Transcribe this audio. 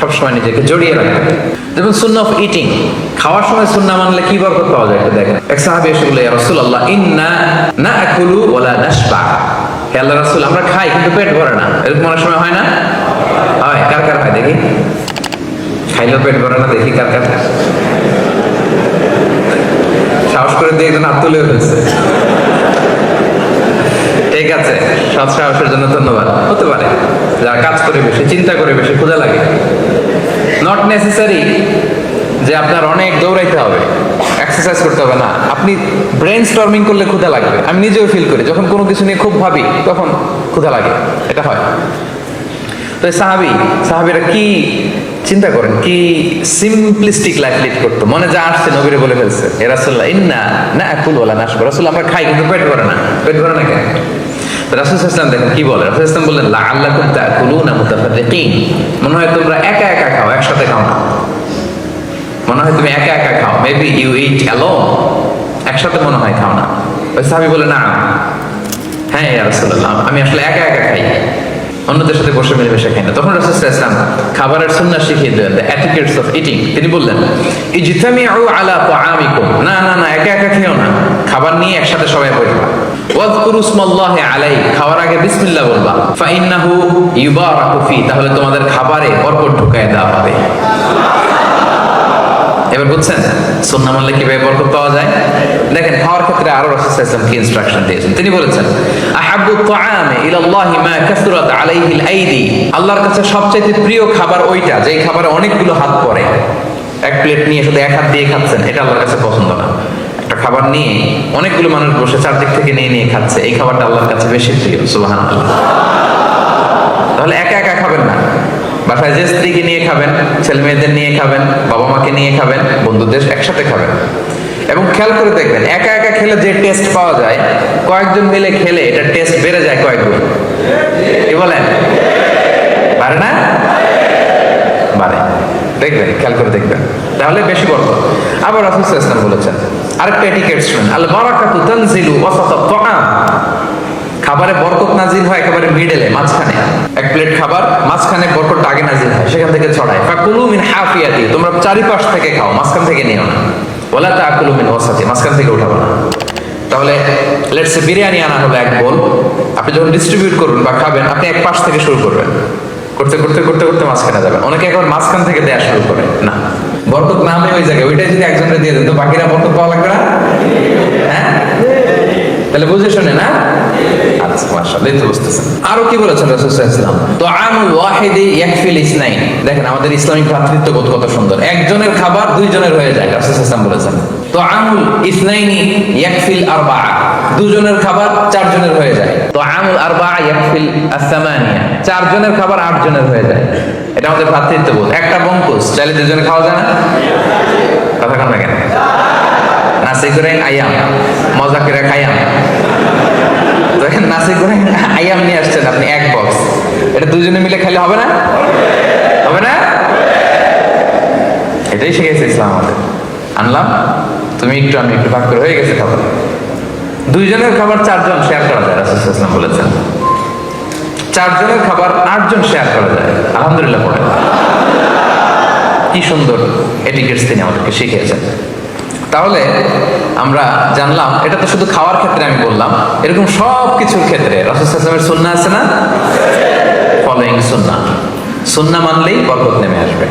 সবসময় নিজেকে জড়িয়ে রাখবেন যেমন সুন্না অফ ইটিং খাওয়ার সময় সুন্না মানলে কি বরকত পাওয়া যায় দেখেন। এক সাহাবি এসে বলে রাসূলুল্লাহ, ইন্না ওয়ালা নাশবা। হে আল্লাহ রাসূল, আমরা খাই, কিন্তু পেট ভরে না। এরকম অনেক সময় হয় না? হয়, কার কার হয় দেখি? খাইলেও পেট ভরে না, দেখি কার কার সাহস করে দিয়ে একজন ঠিক আছে, সৎ সাহসের জন্য ধন্যবাদ। হতে পারে, যারা কাজ করে বেশি, চিন্তা করে বেশি, ক্ষুধা লাগে। নট নেসেসারি যে আপনার অনেক দৌড়াইতে হবে এক্সারসাইজ করতে হবে না। আপনি ব্রেন স্টর্মিং করলে ক্ষুধা লাগবে। আমি নিজেও ফিল করি, যখন কোনো কিছু নিয়ে খুব ভাবি, তখন ক্ষুধা লাগে। এটা হয়। তো সাহাবি, সাহাবিরা কি চিন্তা করেন? কি সিম্পলিস্টিক লাইফ লিড করতো? মনে যা আসছে নবীরে বলে ফেলছে রাসুল্লাহ ইন্না না একুল ওলা নাশ রাসুল, আমরা খাই, কিন্তু পেট ভরে না। পেট ভরে না কেন? রাসুল ইসলাম দেখেন, কি বলে? রাসুল ইসলাম বললেন, লা আল্লাহ কুম তাকুলুনা মুতাফারিকিন মনে হয় তোমরা একা একা একসাথে খাও না। মনে হয় তুমি একা একা খাও। মেবি ইউ ইট অ্যালোন একসাথে মনে হয় খাও না। ওই সাহাবি বলে, না হ্যাঁ রাসূলুল্লাহ, আমি আসলে একা একা খাই। অন্যদের সাথে বসে মিলেমিশে খাই না। তখন রাসূল সাল্লাল্লাহু খাবারের সুন্নাহ শিখিয়ে দিলেন দ্য এটিকেটস অফ ইটিং তিনি বললেন, ইজতামিউ আলা তাআমিকুম। না না না, একা একা খেয়েও না। খাবার নিয়ে একসাথে সবাই বসবা। তাহলে তোমাদের খাবারে দেওয়া হবে। এবার বুঝছেন? মানলে কীভাবে বরকত পাওয়া যায়? দেখেন, খাওয়ার ক্ষেত্রে আরও কি ইনস্ট্রাকশন দিয়েছেন? তিনি বলেছেন আল্লাহর কাছে সবচেয়ে প্রিয় খাবার ওইটা, যেই খাবারে অনেকগুলো হাত পড়ে। এক প্লেট নিয়ে শুধু এক হাত দিয়ে খাচ্ছেন, এটা আল্লাহর কাছে পছন্দ না। একটা খাবার নিয়ে অনেকগুলো মানুষ বসে চারদিক থেকে নিয়ে নিয়ে খাচ্ছে। এই খাবারটা আল্লাহর কাছে বেশি প্রিয়, সুবহানাল্লাহ। তাহলে একা একা খাবেন না। বাসায় যে স্ত্রীকে নিয়ে খাবেন ছেলে মেয়েদের নিয়ে খাবেন বাবা মাকে নিয়ে খাবেন, বন্ধুদের একসাথে খাবেন। এবং খেয়াল করে দেখবেন, একা একা খেলে যে টেস্ট পাওয়া যায়, কয়েকজন মিলে খেলে এটা টেস্ট বেড়ে যায় কয়েক গুণ কি বলেন? পারে না? বাড়ে দেখবেন, খেয়াল করে দেখবেন। তাহলে বেশি বড়। আবার রাসূল ওয়াসাল্লাম বলেছেন আরেকটা এটিকেট শুনুন। আল বারাকাতু তানজিলু ওয়াসাতা তাআম। খাবারে বরকত নাজিল হয় একেবারে মিডলে মাঝখানে। এক প্লেট খাবার, মাঝখানে বরকতটা আগে নাজিল হয়, সেখান থেকে ছড়ায়। ফাকুলু মিন হাফিয়াতি, তোমরা চারিপাশ থেকে খাও, মাঝখান থেকে নিও না। ওলা তাকুলু মিন ওয়াসাতি, মাঝখান থেকে উঠাবো না। তাহলে লেটস বিরিয়ানি আনা হলো এক বোল। আপনি যখন ডিস্ট্রিবিউট করবেন বা খাবেন, আপনি এক পাশ থেকে শুরু করবেন। করতে করতে করতে করতে মাঝখানে যাবেন। অনেকে একবার মাঝখান থেকে দেওয়া শুরু করে। না। বরকত নামে ওই জায়গায়, ওইটাই যদি একজনকে দিয়ে দেন, তো বাকিরা বরকত পাওয়া লাগবে না? হ্যাঁ? তাহলে বুঝে শুনে না? আচ্ছা মাশাআল্লাহ, এই বুঝতেছেন। আরও কি বলেছেন রাসূল সাল্লাল্লাহু আলাইহি আমুল ওয়াহিদি ইয়াকফিল ইসনাইন। দেখেন, আমাদের ইসলামিক ভ্রাতৃত্ব কত সুন্দর। একজনের খাবার দুইজনের হয়ে যায়, রাসূল সাল্লাল্লাহু আলাইহি বলেছেন। তো আমুল ইসনাইনি ইয়াকফিল আরবা দুজনের খাবার চারজনের হয়ে যায়। তো আমুল আসামানিয়া চারজনের খাবার আটজনের হয়ে যায়। এটা আমাদের ভ্রাতৃত্ববোধ একটা চাইলে দুজনে খাওয়া যায় না? কথা কেন নাসি করে আয়াম। মজা করে খাইয়াম। দেখেন নাসি করে আয়াম নিয়ে আসছেন আপনি, এক বক্স এটা দুজনে মিলে খেলে হবে না? হবে না? এটাই শিখেছে ইসলাম আমাদের। আনলাম? তুমি একটু আমি একটু ভাগ করে হয়ে গেছে খাবার। দুইজনের খাবার চারজন শেয়ার করা যায়, রাসুল ইসলাম বলেছেন। চারজনের খাবার আটজন শেয়ার করা যায়, আলহামদুলিল্লাহ পড়ে। কি সুন্দর এটিকেটস তিনি আমাদেরকে শিখিয়েছেন। তাহলে আমরা জানলাম, এটা তো শুধু খাওয়ার ক্ষেত্রে আমি বললাম, এরকম সব কিছুর ক্ষেত্রে রসুলের সুন্না আছে না? ফলোয়িং সুন্না সুন্না মানলেই বরকত নেমে আসবে।